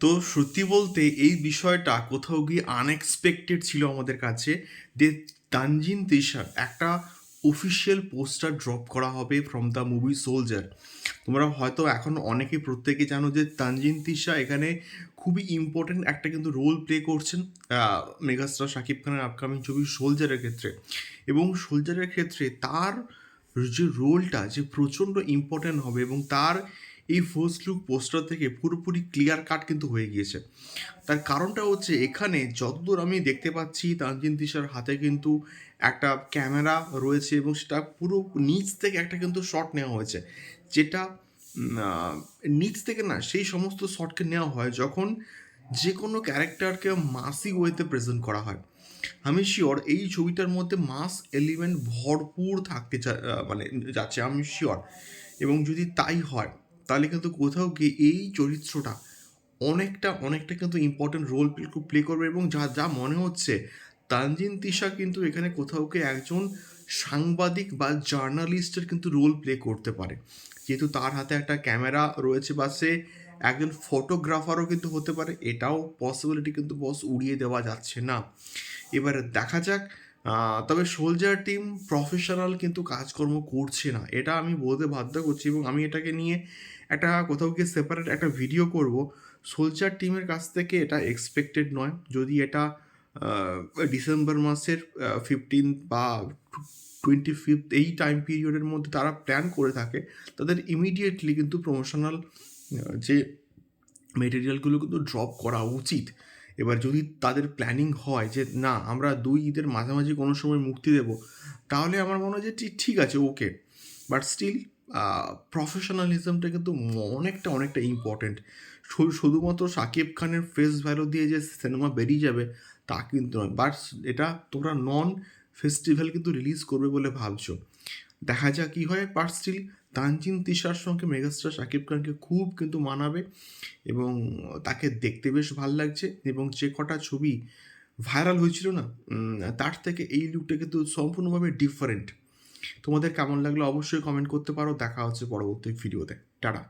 তো সত্যি বলতে এই বিষয়টা কোথাও গিয়ে আনএক্সপেক্টেড ছিল আমাদের কাছে। যে তানজিন তিশার একটা অফিসিয়াল পোস্টার ড্রপ করা হবে ফ্রম দ্য মুভি সোলজার তোমরা হয়তো এখন অনেকে প্রত্যেকে জানো যে তানজিন তিশা এখানে খুবই ইম্পর্টেন্ট একটা কিন্তু রোল প্লে করছেন মেগাস্টার শাকিব খানের আপকামিং ছবি সোলজারের ক্ষেত্রে। এবং সোলজারের ক্ষেত্রে তার যে রোলটা যে প্রচণ্ড ইম্পর্ট্যান্ট হবে এবং তার এই ফার্স্ট লুক পোস্টার থেকে পুরোপুরি ক্লিয়ার কাট কিন্তু হয়ে গিয়েছে। তার কারণটা হচ্ছে এখানে যতদূর আমি দেখতে পাচ্ছি তানজিন তিশার হাতে কিন্তু একটা ক্যামেরা রয়েছে এবং সেটা পুরো নিচ থেকে একটা কিন্তু শট নেওয়া হয়েছে। যেটা নিচ থেকে না, সেই সমস্ত শটকে নেওয়া হয় যখন যে কোনো ক্যারেক্টারকে মাসি ওয়েতে প্রেজেন্ট করা হয়। আমি শিওর এই ছবিটার মধ্যে মাস এলিমেন্ট ভরপুর থাকতে মানে যাচ্ছে, আমি শিওর এবং যদি তাই হয় তাহলে কিন্তু কোথাও গিয়ে এই চরিত্রটা অনেকটা অনেকটা কিন্তু ইম্পর্টেন্ট রোল প্লে করবে এবং যা যা মনে হচ্ছে, তানজিন তিশা কিন্তু এখানে কোথাও গিয়ে একজন সাংবাদিক বা জার্নালিস্টের কিন্তু রোল প্লে করতে পারে। যেহেতু তার হাতে একটা ক্যামেরা রয়েছে বা সে একজন ফটোগ্রাফারও কিন্তু হতে পারে, এটাও পসিবিলিটি কিন্তু বস উড়িয়ে দেওয়া যাচ্ছে না। এবারে দেখা যাক তবে সোলজার টিম প্রফেশনাল কিন্তু কাজকর্ম করছে না। এটা আমি বলতে বাধ্য করছি এবং আমি এটাকে নিয়ে একটা কোথাও গিয়ে সেপারেট একটা ভিডিও করব। সোলজার টিমের কাছ থেকে এটা এক্সপেক্টেড নয়। যদি এটা ডিসেম্বর মাসের ফিফটিন বা টোয়েন্টি ফিফথ এই টাইম পিরিয়ডের মধ্যে তারা প্ল্যান করে থাকে, তাদের ইমিডিয়েটলি কিন্তু প্রমোশনাল যে মেটেরিয়ালগুলো কিন্তু ড্রপ করা উচিত। এবার যদি তাদের প্ল্যানিং হয় যে, না, আমরা দুই ঈদের মাঝামাঝি কোনো সময় মুক্তি দেব, তাহলে আমার মনে হয় যে, ঠিক- আছে ওকে বাট স্টিল প্রফেশনালিজমটা কিন্তু অনেকটা অনেকটা ইম্পর্টেন্ট শুধুমাত্র শাকিব খানের ফেস ভ্যালু দিয়ে যে সিনেমা বেরিয়ে যাবে, তা কিন্তু নয়। বাট এটা তোমরা নন ফেস্টিভ্যাল কিন্তু রিলিজ করবে বলে ভাবছ। দেখা যাক কী হয় বাট স্টিল তানজিন তিশার সঙ্গে মেগাস্টার শাকিব খানকে খুব কিন্তু মানাবে এবং তাকে দেখতে বেশ ভালো লাগছে এবং যে কটা ছবি ভাইরাল হয়েছিল না তার থেকে এই লুকটা কিন্তু সম্পূর্ণভাবে ডিফারেন্ট তোমাদের কেমন লাগল অবশ্যই কমেন্ট করতে পারো। দেখা হচ্ছে পরবর্তী ভিডিওতে টাটা।